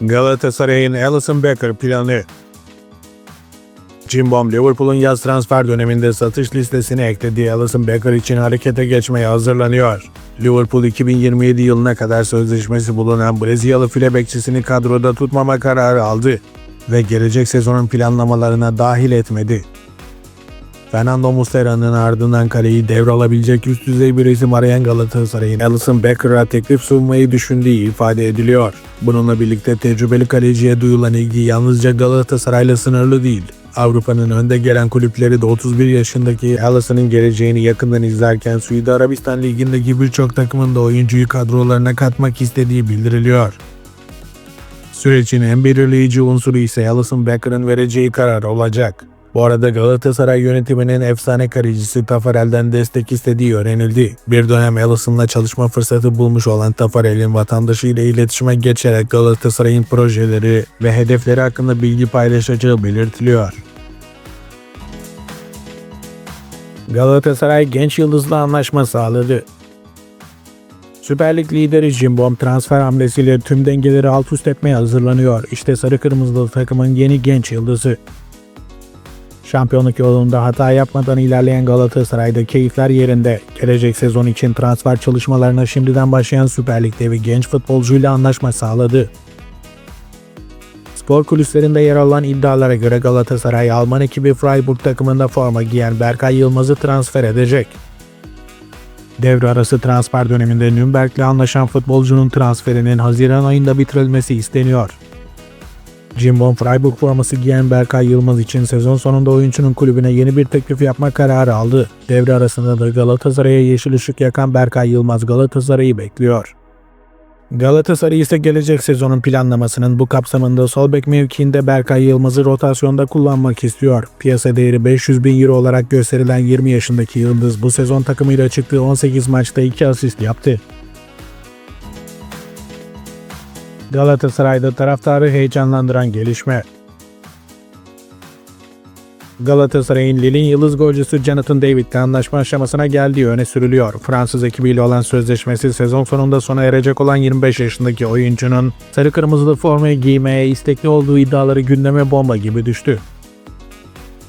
Galatasaray'ın Alisson Becker planı Cimbom Liverpool'un yaz transfer döneminde satış listesine eklediği Alisson Becker için harekete geçmeye hazırlanıyor. Liverpool 2027 yılına kadar sözleşmesi bulunan Brezilyalı file bekçisini kadroda tutmama kararı aldı ve gelecek sezonun planlamalarına dahil etmedi. Fernando Muslera'nın ardından kaleyi devralabilecek üst düzey bir isim arayan Galatasaray'ın Alisson Becker'a teklif sunmayı düşündüğü ifade ediliyor. Bununla birlikte tecrübeli kaleciye duyulan ilgi yalnızca Galatasaray'la sınırlı değil. Avrupa'nın önde gelen kulüpleri de 31 yaşındaki Alisson'ın geleceğini yakından izlerken Suudi Arabistan Ligi'ndeki birçok takımın da oyuncuyu kadrolarına katmak istediği bildiriliyor. Sürecin en belirleyici unsuru ise Alisson Becker'ın vereceği karar olacak. Bu arada Galatasaray yönetiminin efsane kalecisi Tafarel'den destek istediği öğrenildi. Bir dönem Alisson'la çalışma fırsatı bulmuş olan Tafarel'in vatandaşıyla iletişime geçerek Galatasaray'ın projeleri ve hedefleri hakkında bilgi paylaşacağı belirtiliyor. Galatasaray genç yıldızla anlaşma sağladı. Süper Lig lideri Jimbom transfer hamlesiyle tüm dengeleri alt üst etmeye hazırlanıyor. İşte sarı kırmızılı takımın yeni genç yıldızı. Şampiyonluk yolunda hata yapmadan ilerleyen Galatasaray'da keyifler yerinde. Gelecek sezon için transfer çalışmalarına şimdiden başlayan Süper Lig'de bir genç futbolcuyla anlaşma sağladı. Spor kulislerinde yer alan iddialara göre Galatasaray Alman ekibi Freiburg takımında forma giyen Berkay Yılmaz'ı transfer edecek. Devre arası transfer döneminde Nürnberg'le anlaşan futbolcunun transferinin Haziran ayında bitirilmesi isteniyor. Cimbom Freiburg forması giyen Berkay Yılmaz için sezon sonunda oyuncunun kulübüne yeni bir teklif yapma kararı aldı. Devre arasında da Galatasaray'a yeşil ışık yakan Berkay Yılmaz Galatasaray'ı bekliyor. Galatasaray ise gelecek sezonun planlamasının bu kapsamında sol bek mevkiinde Berkay Yılmaz'ı rotasyonda kullanmak istiyor. Piyasa değeri 500 bin euro olarak gösterilen 20 yaşındaki Yıldız bu sezon takımıyla çıktığı 18 maçta 2 asist yaptı. Galatasaray'da taraftarı heyecanlandıran gelişme. Galatasaray'ın Lille'in yıldız golcüsü Jonathan David'le anlaşma aşamasına geldiği öne sürülüyor. Fransız ekibiyle olan sözleşmesi sezon sonunda sona erecek olan 25 yaşındaki oyuncunun sarı kırmızılı formayı giymeye istekli olduğu iddiaları gündeme bomba gibi düştü.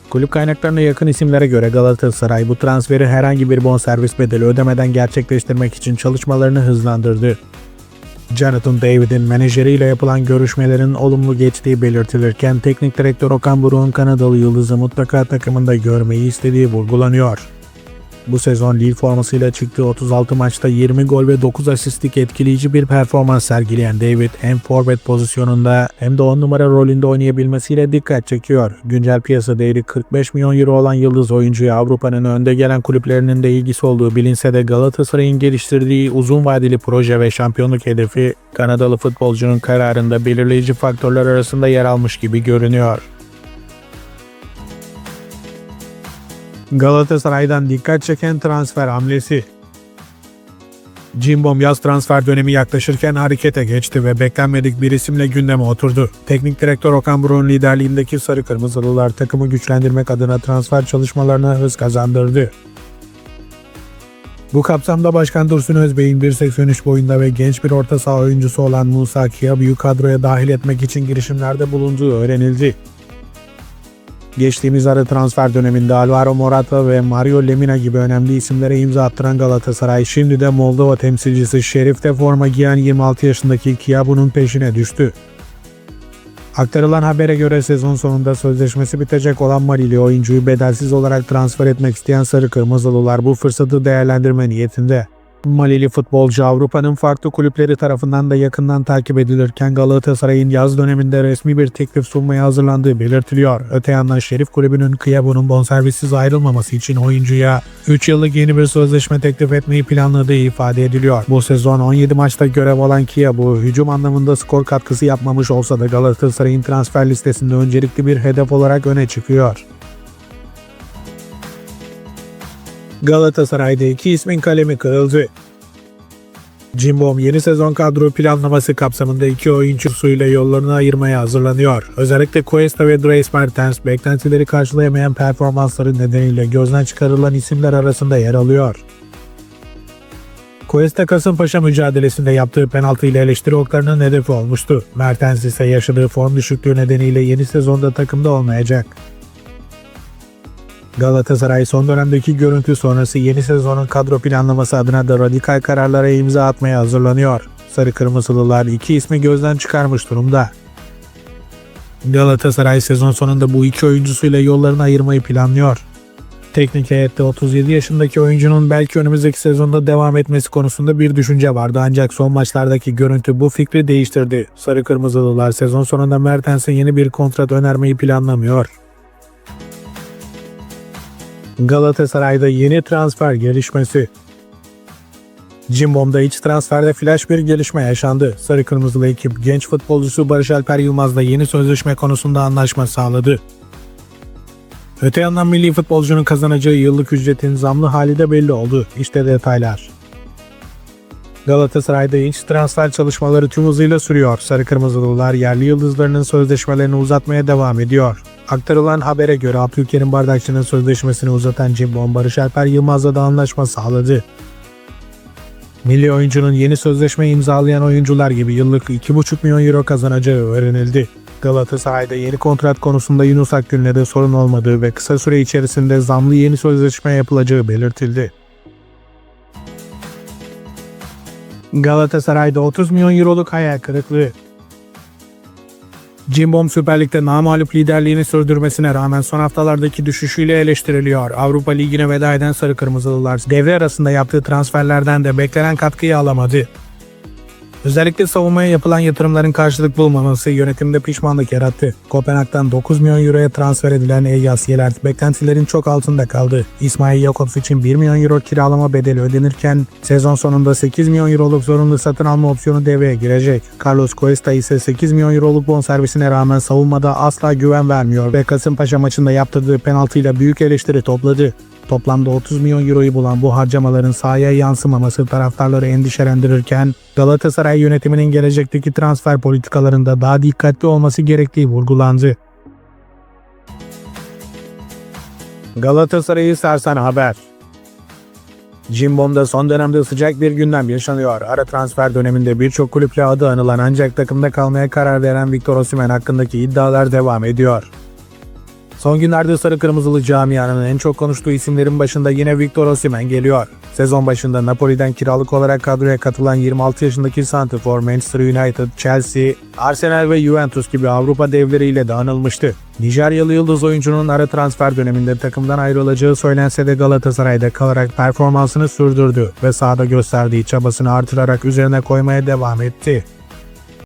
Kulüp kaynaklarına yakın isimlere göre Galatasaray bu transferi herhangi bir bonservis bedeli ödemeden gerçekleştirmek için çalışmalarını hızlandırdı. Jonathan David'in menajeriyle yapılan görüşmelerin olumlu geçtiği belirtilirken teknik direktör Okan Buruk'un Kanadalı yıldızı mutlaka takımında görmeyi istediği vurgulanıyor. Bu sezon Lille formasıyla çıktığı 36 maçta 20 gol ve 9 asistlik etkileyici bir performans sergileyen David hem forvet pozisyonunda hem de 10 numara rolünde oynayabilmesiyle dikkat çekiyor. Güncel piyasa değeri 45 milyon euro olan yıldız oyuncuya Avrupa'nın önde gelen kulüplerinin de ilgisi olduğu bilinse de Galatasaray'ın geliştirdiği uzun vadeli proje ve şampiyonluk hedefi Kanadalı futbolcunun kararında belirleyici faktörler arasında yer almış gibi görünüyor. Galatasaray'dan dikkat çeken transfer hamlesi. Cimbom yaz transfer dönemi yaklaşırken harekete geçti ve beklenmedik bir isimle gündeme oturdu. Teknik direktör Okan Buruk'un liderliğindeki Sarı Kırmızılılar takımı güçlendirmek adına transfer çalışmalarına hız kazandırdı. Bu kapsamda Başkan Dursun Özbey'in 1.83 boyunda ve genç bir orta saha oyuncusu olan Musa Kiabi'yi kadroya dahil etmek için girişimlerde bulunduğu öğrenildi. Geçtiğimiz ara transfer döneminde Alvaro Morata ve Mario Lemina gibi önemli isimlere imza attıran Galatasaray şimdi de Moldova temsilcisi Şerif'te forma giyen 26 yaşındaki Kiabu'nun peşine düştü. Aktarılan habere göre sezon sonunda sözleşmesi bitecek olan Malili oyuncuyu bedelsiz olarak transfer etmek isteyen Sarı Kırmızılılar bu fırsatı değerlendirme niyetinde. Malili futbolcu Avrupa'nın farklı kulüpleri tarafından da yakından takip edilirken Galatasaray'ın yaz döneminde resmi bir teklif sunmaya hazırlandığı belirtiliyor. Öte yandan Şerif Kulübü'nün Kıyabu'nun bonservissiz ayrılmaması için oyuncuya 3 yıllık yeni bir sözleşme teklif etmeyi planladığı ifade ediliyor. Bu sezon 17 maçta görev alan Kiyabu hücum anlamında skor katkısı yapmamış olsa da Galatasaray'ın transfer listesinde öncelikli bir hedef olarak öne çıkıyor. Galatasaray'da iki ismin kalemi kırıldı. Cimbom yeni sezon kadro planlaması kapsamında iki oyuncusuyla yollarını ayırmaya hazırlanıyor. Özellikle Cuesta ve Dries Mertens beklentileri karşılayamayan performansları nedeniyle gözden çıkarılan isimler arasında yer alıyor. Cuesta Kasımpaşa mücadelesinde yaptığı penaltı ile eleştiri oklarının hedefi olmuştu. Mertens ise yaşadığı form düşüklüğü nedeniyle yeni sezonda takımda olmayacak. Galatasaray son dönemdeki görüntü sonrası yeni sezonun kadro planlaması adına da radikal kararlara imza atmaya hazırlanıyor. Sarı Kırmızılılar iki ismi gözden çıkarmış durumda. Galatasaray sezon sonunda bu iki oyuncusuyla yollarını ayırmayı planlıyor. Teknik heyette 37 yaşındaki oyuncunun belki önümüzdeki sezonda devam etmesi konusunda bir düşünce vardı ancak son maçlardaki görüntü bu fikri değiştirdi. Sarı Kırmızılılar sezon sonunda Mertens'e yeni bir kontrat önermeyi planlamıyor. Galatasaray'da yeni transfer gelişmesi. Cimbom'da iç transferde flash bir gelişme yaşandı. Sarı Kırmızılı ekip genç futbolcusu Barış Alper Yılmaz'la yeni sözleşme konusunda anlaşma sağladı. Öte yandan milli futbolcunun kazanacağı yıllık ücretin zamlı hali de belli oldu. İşte detaylar. Galatasaray'da iç transfer çalışmaları tüm hızıyla sürüyor. Sarı Kırmızılılar yerli yıldızlarının sözleşmelerini uzatmaya devam ediyor. Aktarılan habere göre Abdülkerim Bardakçı'nın sözleşmesini uzatan Cimbom Barış Alper Yılmaz'la da anlaşma sağladı. Milli oyuncunun yeni sözleşme imzalayan oyuncular gibi yıllık 2,5 milyon euro kazanacağı öğrenildi. Galatasaray'da yeni kontrat konusunda Yunus Akgün'le de sorun olmadığı ve kısa süre içerisinde zamlı yeni sözleşme yapılacağı belirtildi. Galatasaray'da 30 milyon euroluk hayal kırıklığı. Cimbom Süper Lig'de namalup liderliğini sürdürmesine rağmen son haftalardaki düşüşüyle eleştiriliyor. Avrupa Ligi'ne veda eden Sarı Kırmızılılar devre arasında yaptığı transferlerden de beklenen katkıyı alamadı. Özellikle savunmaya yapılan yatırımların karşılık bulmaması yönetimde pişmanlık yarattı. Kopenhag'dan 9 milyon euroya transfer edilen Elias Yelert beklentilerin çok altında kaldı. İsmail Jakobs için 1 milyon euro kiralama bedeli ödenirken sezon sonunda 8 milyon euroluk zorunlu satın alma opsiyonu devreye girecek. Carlos Cuesta ise 8 milyon euroluk bonservisine rağmen savunmada asla güven vermiyor ve Kasımpaşa maçında yaptırdığı penaltıyla büyük eleştiri topladı. Toplamda 30 milyon euroyu bulan bu harcamaların sahaya yansımaması taraftarları endişelendirirken Galatasaray yönetiminin gelecekteki transfer politikalarında daha dikkatli olması gerektiği vurgulandı. Galatasaray'ı sarsan haber. Cimbom'da son dönemde sıcak bir gündem yaşanıyor. Ara transfer döneminde birçok kulüple adı anılan ancak takımda kalmaya karar veren Victor Osimhen hakkındaki iddialar devam ediyor. Son günlerde sarı kırmızılı camianın en çok konuştuğu isimlerin başında yine Victor Osimhen geliyor. Sezon başında Napoli'den kiralık olarak kadroya katılan 26 yaşındaki santrfor Manchester United, Chelsea, Arsenal ve Juventus gibi Avrupa devleriyle de anılmıştı. Nijeryalı yıldız oyuncunun ara transfer döneminde takımdan ayrılacağı söylense de Galatasaray'da kalarak performansını sürdürdü ve sahada gösterdiği çabasını artırarak üzerine koymaya devam etti.